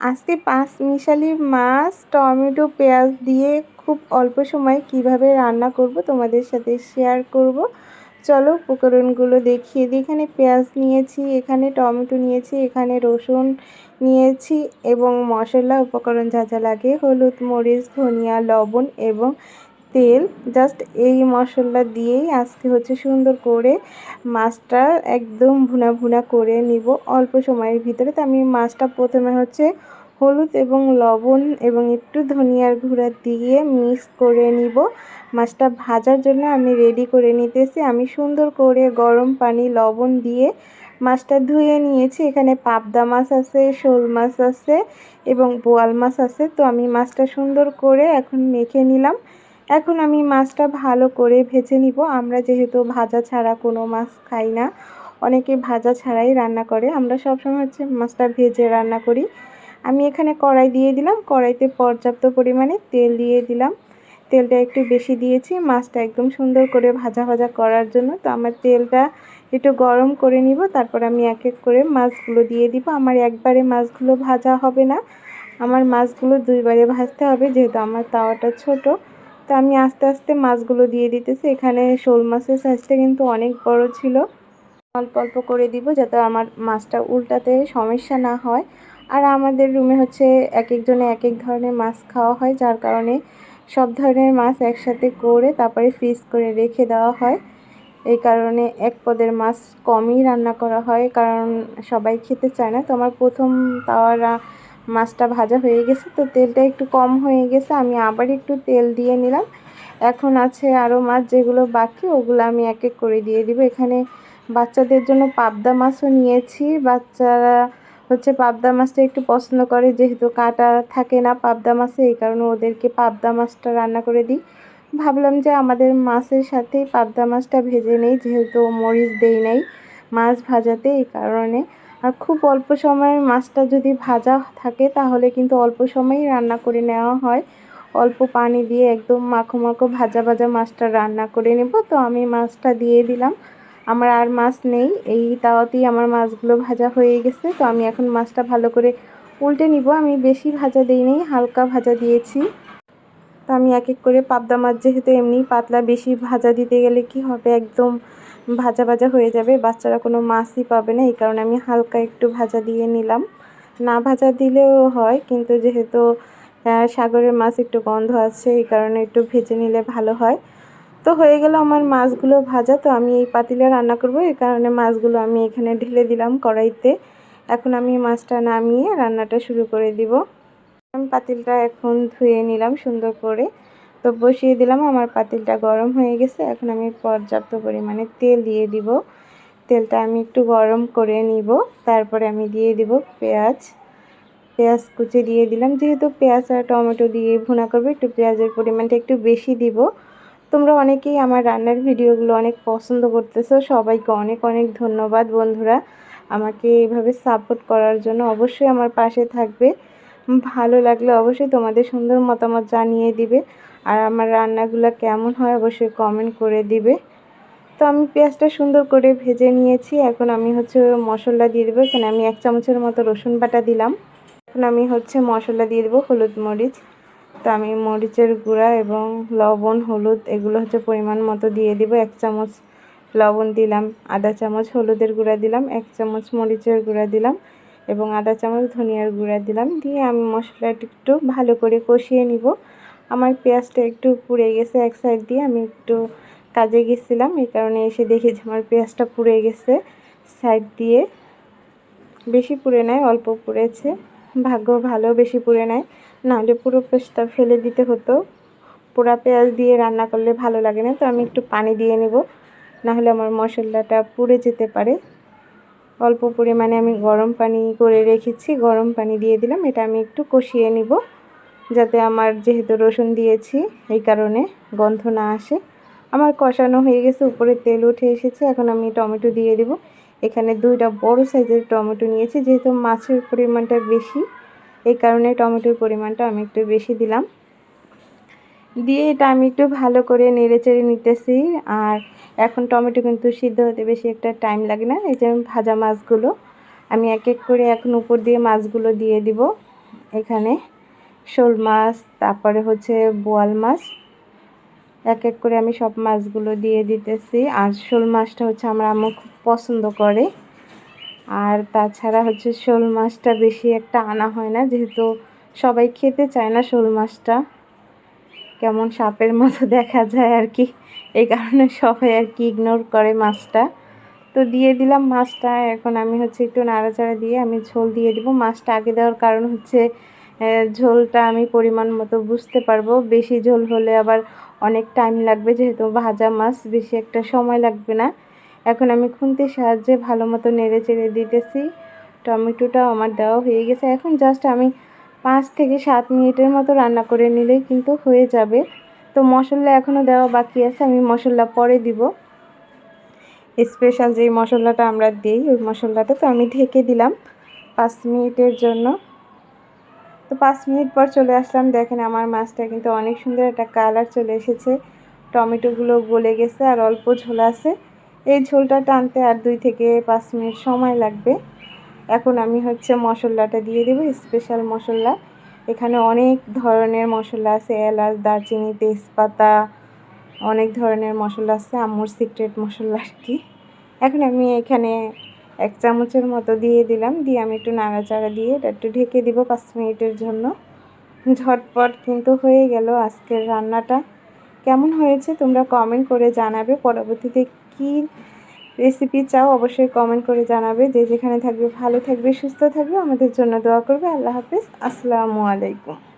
আজকে পাঁচ মিশালি মাছ, টমেটো, পেঁয়াজ দিয়ে খুব অল্প সময় কীভাবে রান্না করব তোমাদের সাথে শেয়ার করব। চলো উপকরণগুলো দেখিয়ে দিই। এখানে পেঁয়াজ নিয়েছি, এখানে টমেটো নিয়েছি, এখানে রসুন নিয়েছি এবং মশলা, উপকরণ যা যা লাগে। হলুদ, মরিচ, ধনিয়া, লবণ এবং তেল জাস্ট এই মশলা দিয়েই আজকে হচ্ছে সুন্দর করে মাছটা একদম ভুনা ভুনা করে নিব অল্প সময়ের ভিতরে। তো আমি মাছটা প্রথমে হচ্ছে হলুদ এবং লবণ এবং একটু ধনিয়ার গুঁড়া দিয়ে মিক্স করে নিব। মাছটা ভাজার জন্য আমি রেডি করে নিতেছি। আমি সুন্দর করে গরম পানি, লবণ দিয়ে মাছটা ধুয়ে নিয়েছি। এখানে পাবদা মাছ আছে, শোল মাছ আছে এবং বোয়াল মাছ আছে। তো আমি মাছটা সুন্দর করে এখন মেখে নিলাম। এখন আমি মাছটা ভালো করে ভেজে নিব। আমরা যেহেতু ভাজা ছাড়া কোনো মাছ খাই না, অনেকে ভাজা ছাড়াই রান্না করে। আমরা সবসময় হচ্ছে মাছটা ভেজে রান্না করি। আমি এখানে কড়াই দিয়ে দিলাম। কড়াইতে পর্যাপ্ত পরিমাণে তেল দিয়ে দিলাম। তেলটা একটু বেশি দিয়েছি। মাছটা একদম সুন্দর করে ভাজা ভাজা করার জন্য। তো আমার তেলটা একটু গরম করে নিব। তারপর আমি এক এক করে মাছগুলো দিয়ে দিব। আমার একবারে মাছগুলো ভাজা হবে না। আমার মাছগুলো দুইবারে ভাজতে হবে। যেহেতু আমার তাওয়াটা ছোট। তো আমি আস্তে আস্তে মাছগুলো দিয়ে দিতেছি। এখানে শোল মাছের সাইজটা কিন্তু অনেক বড় ছিল। অল্প অল্প করে দিব যাতে আমার মাছটা উল্টাতে সমস্যা না হয়। আর আমাদের রুমে হচ্ছে এক একজনে এক এক ধরনের মাছ খাওয়া হয়, যার কারণে সব ধরনের মাছ একসাথে করে তারপরে ফ্রিজ করে রেখে দেওয়া হয়। এই কারণে এক পদের মাছ কমই রান্না করা হয়, কারণ সবাই খেতে চায় না। তো আমার প্রথম তাওয়ারা মাছটা ভাজা হয়ে গেছে, তো তেলটা একটু কম হয়ে গেছে, আমি আবার একটু তেল দিয়ে নিলাম। এখন আছে আরও মাছ যেগুলো বাকি, ওগুলো আমি এক এক করে দিয়ে দিব। এখানে বাচ্চাদের জন্য পাবদা মাছও নিয়েছি, বাচ্চারা হচ্ছে পাবদা মাছটা একটু পছন্দ করে, যেহেতু কাটা থাকে না পাবদা মাছে, এই কারণে ওদেরকে পাবদা মাছটা রান্না করে দিই। ভাবলাম যে আমাদের মাছের সাথেই পাবদা মাছটা ভেজে নেই, যেহেতু মরিচ দেই নাই মাছ ভাজাতে, এই কারণে আর খুব অল্প সময়ে মাছটা যদি ভাজা থাকে, তাহলে কিন্তু অল্প সময়েই রান্না করে নেওয়া হয়। অল্প পানি দিয়ে একদম মাখো মাখো ভাজা ভাজা মাছটা রান্না করে নেব। তো আমি মাছটা দিয়ে দিলাম। আমার আর মাছ নেই। এই তাওয়াতেই আমার মাছগুলো ভাজা হয়ে গেছে। তো আমি এখন মাছটা ভালো করে উল্টে নিব। আমি বেশি ভাজা দিই নেই, হালকা ভাজা দিয়েছি। তো আমি এক এক করে পাবদা মাছ যেহেতু এমনি পাতলা, বেশি ভাজা দিতে গেলে কি হবে? একদম ভাজা ভাজা হয়ে যাবে। বাচ্চারা কোনো মাছই পাবে না, এই কারণে আমি হালকা একটু ভাজা দিয়ে নিলাম। না ভাজা দিলেও হয়, কিন্তু যেহেতু সাগরের মাছ একটু গন্ধ আছে, এই কারণে একটু ভেজে নিলে ভালো হয়। তো হয়ে গেল আমার মাছগুলো ভাজা, তো আমি এই পাতিলে রান্না করব, এই কারণে মাছগুলো আমি এখানে ঢেলে দিলাম কড়াইতে। এখন আমি মাছটা নামিয়ে রান্নাটা শুরু করে দিব। আমি পাতিলটা এখন ধুয়ে নিলাম সুন্দর করে। তো বসিয়ে দিলাম। আমার পাতিলটা গরম হয়ে গেছে। এখন আমি পর্যাপ্ত পরিমাণে তেল দিয়ে দিব। তেলটা আমি একটু গরম করে নিব। তারপরে আমি দিয়ে দিব পেঁয়াজ। পেঁয়াজ কুচি দিয়ে দিলাম। যেহেতু পেঁয়াজ আর টমেটো দিয়ে ভুনা করবে, একটু পেঁয়াজের পরিমাণটা একটু বেশি দিব। তোমরা অনেকেই আমার রান্নার ভিডিওগুলো অনেক পছন্দ করতেছো। সবাইকে অনেক অনেক ধন্যবাদ বন্ধুরা। আমাকে এইভাবে সাপোর্ট করার জন্য অবশ্যই আমার পাশে থাকবে। ভালো লাগলে অবশ্যই তোমাদের সুন্দর মতামত জানিয়ে দিবে। আর আমার রান্নাগুলো কেমন হয় অবশ্যই কমেন্ট করে দিবে। তো আমি পেঁয়াজটা সুন্দর করে ভেজে নিয়েছি। এখন আমি হচ্ছে মশলা দিয়ে দেবো। এখানে আমি এক চামচের মতো রসুন বাটা দিলাম। এখন আমি হচ্ছে মশলা দিয়ে দেবো হলুদ মরিচ। তো আমি মরিচের গুঁড়া এবং লবণ, হলুদ এগুলো হচ্ছে পরিমাণ মতো দিয়ে দিব। এক চামচ লবণ দিলাম, আধা চামচ হলুদের গুঁড়া দিলাম, এক চামচ মরিচের গুঁড়া দিলাম এবং আধা চামচ ধনিয়ার গুঁড়া দিলাম। দিয়ে আমি মশলাটা একটু ভালো করে কষিয়ে নিব। আমার পেঁয়াজটা একটু পুড়ে গেছে এক সাইড দিয়ে, আমি একটু কাজে গেছিলাম, এই কারণে এসে দেখি যে আমার পেঁয়াজটা পুড়ে গেছে সাইড দিয়ে। বেশি পুড়ে নেয় অল্প পুড়েছে। ভাগ্য ভালো, বেশি পুড়ে নেয় নাহলে পুরো পেঁয়াজটা ফেলে দিতে হতো। পোড়া পেঁয়াজ দিয়ে রান্না করলে ভালো লাগে না, তো আমি একটু পানি দিয়ে নেব। নাহলে আমার মশলাটা পুড়ে যেতে পারে। অল্প পরিমাণে আমি গরম পানি করে রেখেছি, গরম পানি দিয়ে দিলাম, এটা আমি একটু কষিয়ে নিব। যাতে আমার যেহেতু রসুন দিয়েছি, এই কারণে গন্ধ না আসে। আমার কষানো হয়ে গেছে, উপরে তেল উঠে এসেছে। এখন আমি টমেটো দিয়ে দিব। এখানে দুইটা বড় সাইজের টমেটো নিয়েছি, যেহেতু মাছের পরিমাণটা বেশি, এই কারণে টমেটোর পরিমাণটা আমি একটু বেশি দিলাম। দিয়ে এটা আমি একটু ভালো করে নেড়ে চেড়ে নিতেছি। আর এখন টমেটো কিন্তু সিদ্ধ হতে বেশি একটা টাইম লাগে না। এই যে ভাজা মাছগুলো, আমি এক এক করে এখন উপর দিয়ে মাছগুলো দিয়ে দিব। এখানে শোল মাছ, তারপরে হচ্ছে বোয়াল মাছ। এক এক করে আমি সব মাছগুলো দিয়ে দিতেছি। আর শোল মাছটা হচ্ছে আমার আম্মু খুব পছন্দ করে। আর তাছাড়া হচ্ছে শোল মাছটা বেশি একটা আনা হয় না, যেহেতু সবাই খেতে চায় না শোল মাছটা। কেমন সাপের মতো দেখা যায় আর কি। এই কারণে সবাই আর কি ইগনোর করে মাছটা। তো দিয়ে দিলাম মাছটা। এখন আমি হচ্ছে একটু নাড়াচাড়া দিয়ে আমি ঝোল দিয়ে দিব। মাছটা আগে দেওয়ার কারণ হচ্ছে ঝোলটা আমি পরিমাণ মতো বুঝতে পারব। বেশি ঝোল হলে আবার অনেক টাইম লাগবে, যেহেতু ভাজা মাছ, বেশি একটা সময় লাগবে না। এখন আমি খুন্তির সাহায্যে ভালো মতো নেড়ে চেড়ে দিতেছি। টমেটোটাও আমার দেওয়া হয়ে গেছে। এখন জাস্ট আমি পাঁচ থেকে সাত মিনিটের মতো রান্না করে নিলেই কিন্তু হয়ে যাবে। তো মশলা এখনও দেওয়া বাকি আছে, আমি মশলা পরে দিব। স্পেশাল যেই মশলাটা আমরা দিই, ওই মশলাটা তো আমি ঢেকে দিলাম পাঁচ মিনিটের জন্য। তো পাঁচ মিনিট পর চলে আসলাম। দেখেন আমার মাছটা কিন্তু অনেক সুন্দর একটা কালার চলে এসেছে। টমেটোগুলো গলে গেছে আর অল্প ঝোল আছে। এই ঝোলটা টানতে আর দুই থেকে পাঁচ মিনিট সময় লাগবে। এখন আমি হচ্ছে মশলাটা দিয়ে দেবো, স্পেশাল মশলা। এখানে অনেক ধরনের মশলা আছে, এলাচ, দারচিনি, তেজপাতা, অনেক ধরনের মশলা আছে আমুর সিক্রেট মশলা আর কি। এখন আমি এখানে এক চামচের মতো দিয়ে দিলাম। দিয়ে আমি একটু নাড়াচাড়া দিয়ে এটা একটু ঢেকে দিব পাঁচ মিনিটের জন্য। ঝটপট কিন্তু হয়ে গেল আজকের রান্নাটা। কেমন হয়েছে তোমরা কমেন্ট করে জানাবে। পরবর্তীতে কী রেসিপি চাও অবশ্যই কমেন্ট করে জানাবে। যে যেখানে থাকবে, ভালো থাকবে, সুস্থ থাকবে, আমাদের জন্য দোয়া করবে। আল্লাহ হাফিজ। আসসালামু আলাইকুম।